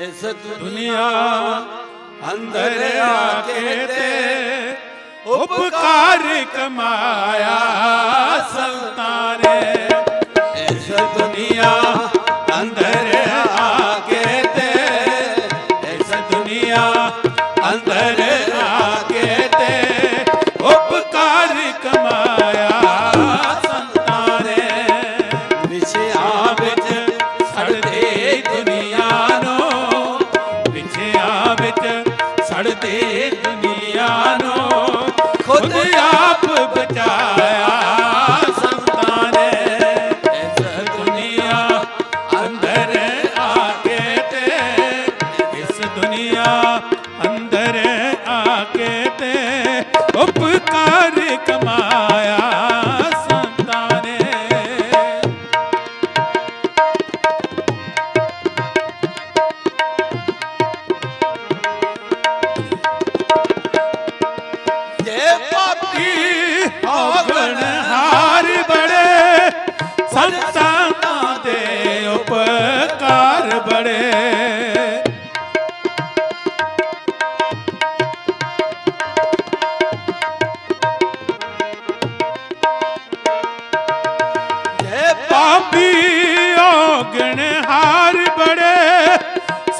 ਇਸ ਦੁਨੀਆ ਅੰਦਰ ਆ ਕੇ ਤੇ ਉਪਕਾਰ ਕਮਾਇਆ ਸੰਤਾਂ ਨੇ ਇਸ ਦੁਨੀਆ ਅੰਦਰ ਆ ਖੁਦ ਆਪ ਬਚਾਇਆ ਸੰਤਾਂ ਨੇ। ਇਸ ਦੁਨੀਆ ਅੰਦਰ ਆ ਕੇ ਤੇ, ਇਸ ਦੁਨੀਆ ਅੰਦਰ ਆ ਕੇ ਤੇ, ਉਪਕਾਰ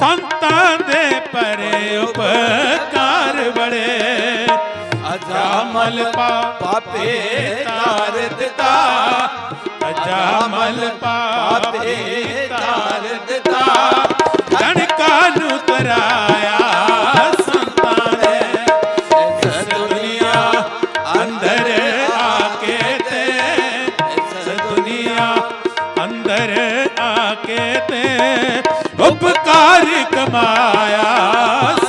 ਸੰਤਾਂ ਦੇ ਪਰੇ ਉਪਕਾਰ ਬੜੇ। ਅਜਾਮਲ ਪਾ ਪਾਪੇ ਤਾਰ ਦਿੱਤਾ। ਅਜਾਮਲ ਪਾਪੇ ਤਾਰ ਦਿੱਤਾ। ਗਣਕਾਂ ਨੂੰ ਤਰਾ ਕੇ ਤੇ ਉਪਕਾਰ ਕਮਾਇਆ।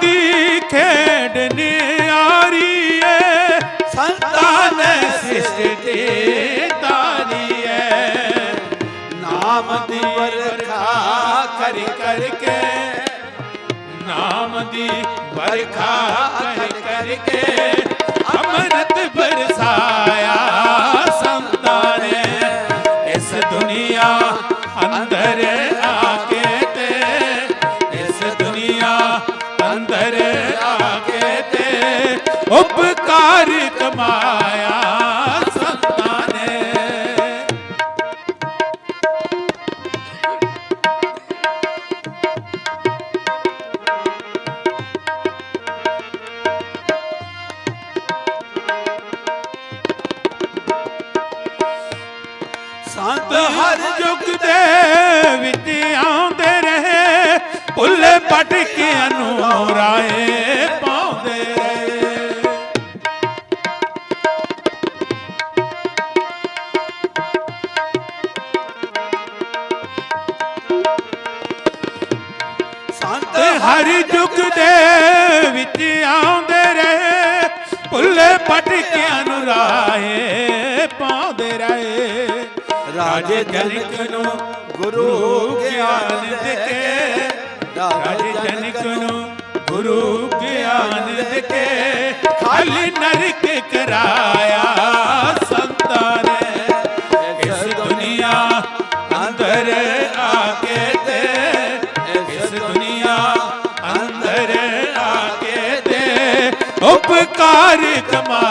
ਦੀ ਖੇਡ ਨਿਆਰੀ ਏ। ਸੰਤਾਂ ਨੇ ਸ੍ਰਿਸ਼ਟੀ ਤਾਰੀ ਏ। ਨਾਮ ਦੀ ਵਰਖਾ ਕਰ ਕਰਕੇ ਨਾਮ ਦੀ ਵਰਖਾ ਕਰ ਕਰਕੇ ਅੰਮ੍ਰਿਤ ਬਰਸਾਇਆ ਸੰਤਾਂ ਨੇ ਇਸ ਦੁਨੀਆ ਅੰਦਰ ਉਪਕਾਰ ਕਮਾਇਆ ਸੰਤਾਂ ਨੇ ਸੰਤ ਹਰ ਯੁਗ ਦੇ ਵਿੱਚ ਆਉਂਦੇ ਰਹੇ। ਭੁੱਲੇ ਪਟਕਿਆਂ ਨੂੰ ਰਾਏ ਹਰ ਯੁੱਗ ਦੇ ਵਿੱਚ ਆਉਂਦੇ ਰਹੇ ਭੁੱਲੇ ਪਟਕਿਆਂ ਨੂੰ ਰਾਏ ਪਾਉਂਦੇ ਰਹੇ। ਰਾਜੇ ਜਨਕ ਨੂੰ ਗੁਰੂ ਗਿਆਨ ਦੇ ਕੇ। ਰਾਜੇ ਜਨਕ ਨੂੰ ਗੁਰੂ ਗਿਆਨ ਦੇ ਕੇ। ਖਾਲੀ ਨਰਕ ਕਰਾਇਆ। ਅੰਦਰ